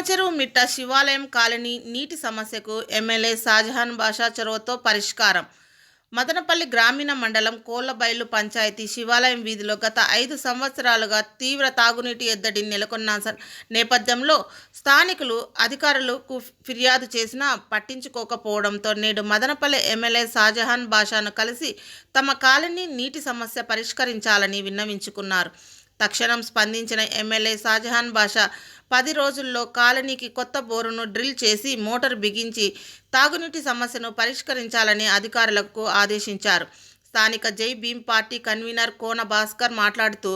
రామచెరువు మిట్ట శివాలయం కాలనీ నీటి సమస్యకు ఎమ్మెల్యే షాజహాన్ బాషా చొరవతో పరిష్కారం. మదనపల్లి గ్రామీణ మండలం కోళ్ళబైలు పంచాయతీ శివాలయం వీధిలో గత ఐదు సంవత్సరాలుగా తీవ్ర తాగునీటి ఎద్దడి నెలకొన్న నేపథ్యంలో స్థానికులు అధికారులకు ఫిర్యాదు చేసినా పట్టించుకోకపోవడంతో నేడు మదనపల్లి ఎమ్మెల్యే షాజహాన్ బాషాను కలిసి తమ కాలనీ నీటి సమస్య పరిష్కరించాలని విన్నవించుకున్నారు. తక్షణం స్పందించిన ఎమ్మెల్యే షాజహాన్ బాషా పది రోజుల్లో కాలనీకి కొత్త బోరును డ్రిల్ చేసి మోటార్ బిగించి తాగునీటి సమస్యను పరిష్కరించాలని అధికారులకు ఆదేశించారు. స్థానిక జై భీమ్ పార్టీ కన్వీనర్ కోన భాస్కర్ మాట్లాడుతూ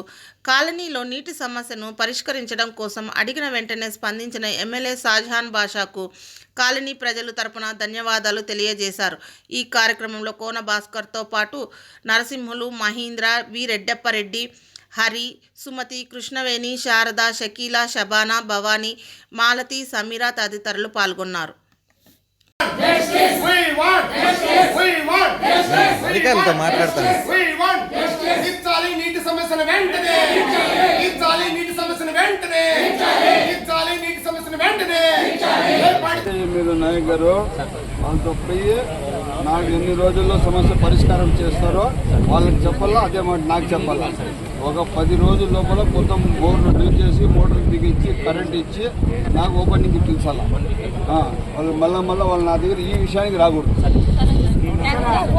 కాలనీలో నీటి సమస్యను పరిష్కరించడం కోసం అడిగిన వెంటనే స్పందించిన ఎమ్మెల్యే షాజహాన్ బాషాకు కాలనీ ప్రజలు తరపున ధన్యవాదాలు తెలియజేశారు. ఈ కార్యక్రమంలో కోన భాస్కర్తో పాటు నరసింహులు మహీంద్ర వి రెడ్డప్పరెడ్డి హరి సుమతి కృష్ణవేణి శారద షకీల షబానా భవానీ మాలతి సమీర తదితరులు పాల్గొన్నారు. నీటి సమస్యను వెంటనే. ఇచ్చాలి నీటి సమస్యను వెంటనే. ఇచ్చాలి నీటి సమస్యను వెంటనే. ఏర్పాటు మీరు నాయక్ గారు వాళ్ళతో పోయి నాకు ఎన్ని రోజుల్లో సమస్య పరిష్కారం చేస్తారో వాళ్ళకి చెప్పాలా? అదే మాట నాకు చెప్పాలా? ఒక పది రోజుల లోపల మొత్తం బోర్డు డ్రిల్ చేసి మోటార్ దిగించి కరెంట్ ఇచ్చి నాకు ఓపెనింగ్ ఇప్పించాల వాళ్ళు మళ్ళీ మళ్ళీ వాళ్ళు నా దగ్గర ఈ విషయానికి రాకూడదు.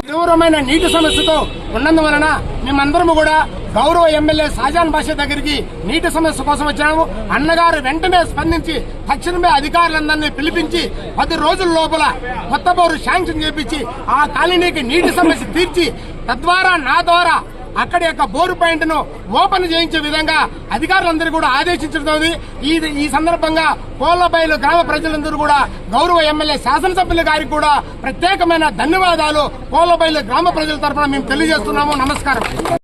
తీవ్రమైన నీటి సమస్యతో ఉన్నందువలన మేమందరము కూడా గౌరవ ఎమ్మెల్యే షాజాన్ బాషా దగ్గరికి నీటి సమస్య కోసం వచ్చాము. అన్నగారు వెంటనే స్పందించి తక్షణమే అధికారులందరినీ పిలిపించి పది రోజుల లోపల కొత్త బోరు శాంక్షన్ చేపించి ఆ కాలనీకి నీటి సమస్య తీర్చి తద్వారా నా ద్వారా అక్కడి యొక్క బోరు పాయింట్ను ఓపెన్ చేయించే విధంగా అధికారులందరూ కూడా ఆదేశించడం ఈ ఈ సందర్భంగా కోళ్ళబైలు గ్రామ ప్రజలందరూ కూడా గౌరవ ఎమ్మెల్యే శాసనసభ్యుల గారికి కూడా ప్రత్యేకమైన ధన్యవాదాలు. కోళ్ళబైలు గ్రామ ప్రజల తరఫున మేము తెలియజేస్తున్నాము. నమస్కారం.